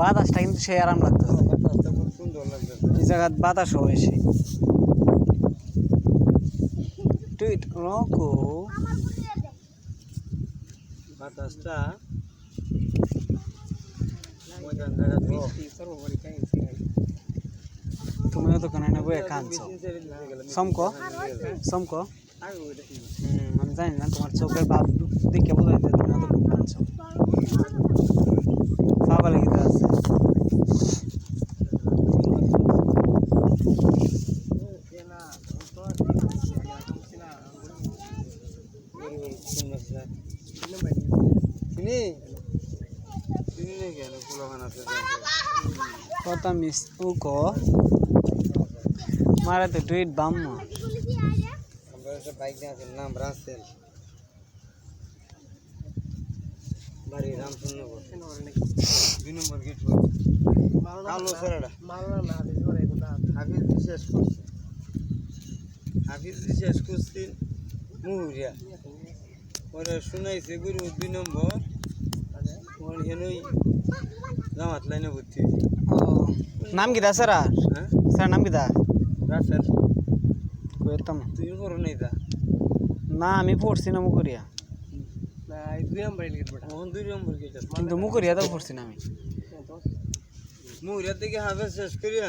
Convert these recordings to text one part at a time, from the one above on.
বাতাসটা কিন্তু সে আরাম লাগতো সুন্দর লাগতেছে। এই জায়গাত বাতাসও বেশি। টুইট রকো। বাতাসটা জায়গা তুমিও তো কোনো কাঁদছো সমক সমক আমি জানি না তোমার চোখের ভাব দেখে বোঝা যায় তুমি তো কাঁদছো পাগল গীতা আছে চিনি চিনি নেই কেন ফুলখান আছে কথা মিস উকো মারে তো টুইট বাম্মা বাইক আছে নাম রাসেল বাড়ি রামচন্দ্রপুর দুই নম্বর গেট কালো সেরাটা হাফিজ শেষ করছে। হাফিজ শেষ করছে? মুহুরিয়া। পরে শুনাইছে গুরু দুই নম্বর। ওর হেনই জামাত লাইনে ভর্তি নাম কিতা স্যার হ্যাঁ? স্যার নাম কিতা রাসেল কইতাম। তুই করো নাই না আমি পড়ছি না মুকুরিয়া। কিন্তু মুকুরিয়া তো পড়ছি না আমি। মুহুরিয়া থেকে হাফেজ শেষ করিয়া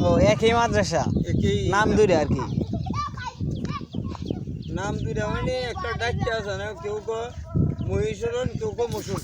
ও একই মাদ্রাসা? নাম দুইটা আর কি? নাম দুইটা মানে একটা ডাক্তার আছে না কেউ কয় মহিষরণ কেউ কয় মসুর।